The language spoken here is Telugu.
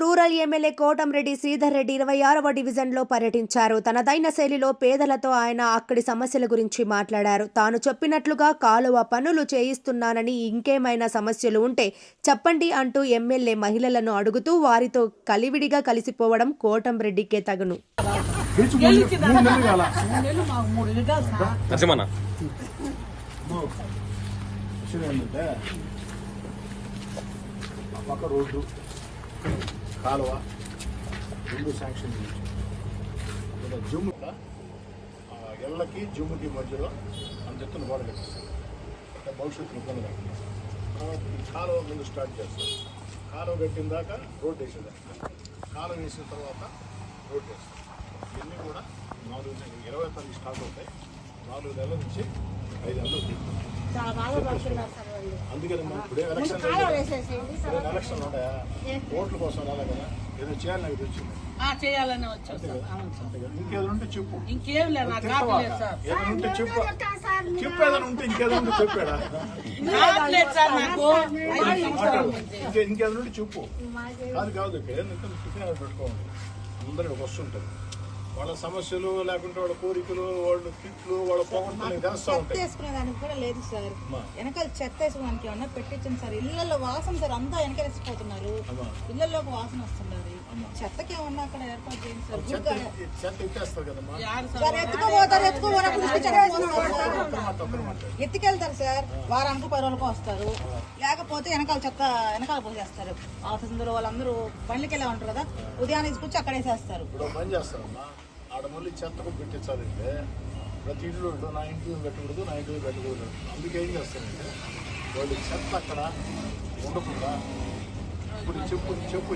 రూరల్ ఎమ్మెల్యే కోటంరెడ్డి శ్రీధర్ రెడ్డి ఇరవై ఆరవ డివిజన్లో పర్యటించారు. తనదైన శైలిలో పేదలతో ఆయన అక్కడి సమస్యల గురించి మాట్లాడారు. తాను చెప్పినట్లుగా కాలువ పనులు చేయిస్తున్నానని ఇంకేమైనా సమస్యలు ఉంటే చెప్పండి అంటూ ఎమ్మెల్యే మహిళలను అడుగుతూ వారితో కలివిడిగా కలిసిపోవడం కోటంరెడ్డికే తగును. పక్క రోడ్డు. కాలువ రెండు శాంక్షన్ జిమ్ ఎల్లకి జిమ్కి మధ్యలో అంత ఎత్తున గోడ కట్టిస్తాం. అంటే భవిష్యత్తులో ఇబ్బంది లేకుండా. తర్వాత ఈ కాలువ ముందు స్టార్ట్ చేస్తాం. కాలువ కట్టిన దాకా రోడ్ వేసేదాం కాలువ వేసిన తర్వాత రోడ్ వేస్తాం. ఇవన్నీ కూడా నాలుగు నెలలు ఇరవై తారీఖు స్టార్ట్ అవుతాయి. నాలుగు నెలల నుంచి ఐదు నెలలు అందుకని మనం ఇప్పుడే ముందు ఎలక్షన్ ఎలక్షన్ ఉన్నాయా ఓట్ల కోసం రాలే కదా ఏదో చేయాలి నాకు వచ్చింది ఆ, చేయాలని. ఇంకేదో ఉంటే చెప్పు. ఇంకేం లేదు ఏదైనా ఉంటే చెప్పు. చెప్పు ఏదైనా ఉంటే ఇంకేదో ఉంటే చెప్పాడా ఇంకేదో ఉంటే చెప్పు. అది కాదు ఏంటంటే టిఫిన్ పెట్టుకోండి అందరూ వస్తుంటారు. వాళ్ళ సమస్యలు లేకుంటే వాళ్ళ కోరికలు వాళ్ళ తిట్లు వాళ్ళ పోగొట్టులు తెలుస్తూ చెత్త ఉంటాయి. వేసుకునేదానికి కూడా లేదు సార్. అమ్మా. వెనకాల చెత్త వేసుకోవడానికి ఏమన్నా పెట్టించండి సార్. ఇళ్ళల్లో వాసన సార్ అంతా వెనకేసిపోతున్నారు అమ్మా. వాసన వస్తున్నది చెత్తకి ఏమన్నా అక్కడ ఏర్పాటు చేయండి సార్. చెత్త చెత్త ఎత్తేస్తారు కదమ్మా. ఎత్తుకోపోతారు ఎత్తుకెళ్తారు సార్. వారానికి పది రోజులకు వస్తారు. లేకపోతే వెనకాల చెత్త వెనకాల పోసేస్తారు ఆఫీసులో వాళ్ళందరూ బండ్లకి వెళ్ళే ఉంటారు కదా. ఉదయాన్నే తీసుకొచ్చి అక్కడ వేసేస్తారు ఇప్పుడు ఒక పని చేస్తారమ్మా. ఆడ మళ్ళీ చెత్తకు పెట్టించాలంటే ప్రతి ఇంట్లో నా ఇంట్లో పెట్టకూడదు నా ఇంట్లో పెట్టకూడదు. అందుకే ఏం చేస్తారంటే వాళ్ళు చెత్త అక్కడ ఉండకుండా ఇప్పుడు చెప్పు చెప్పు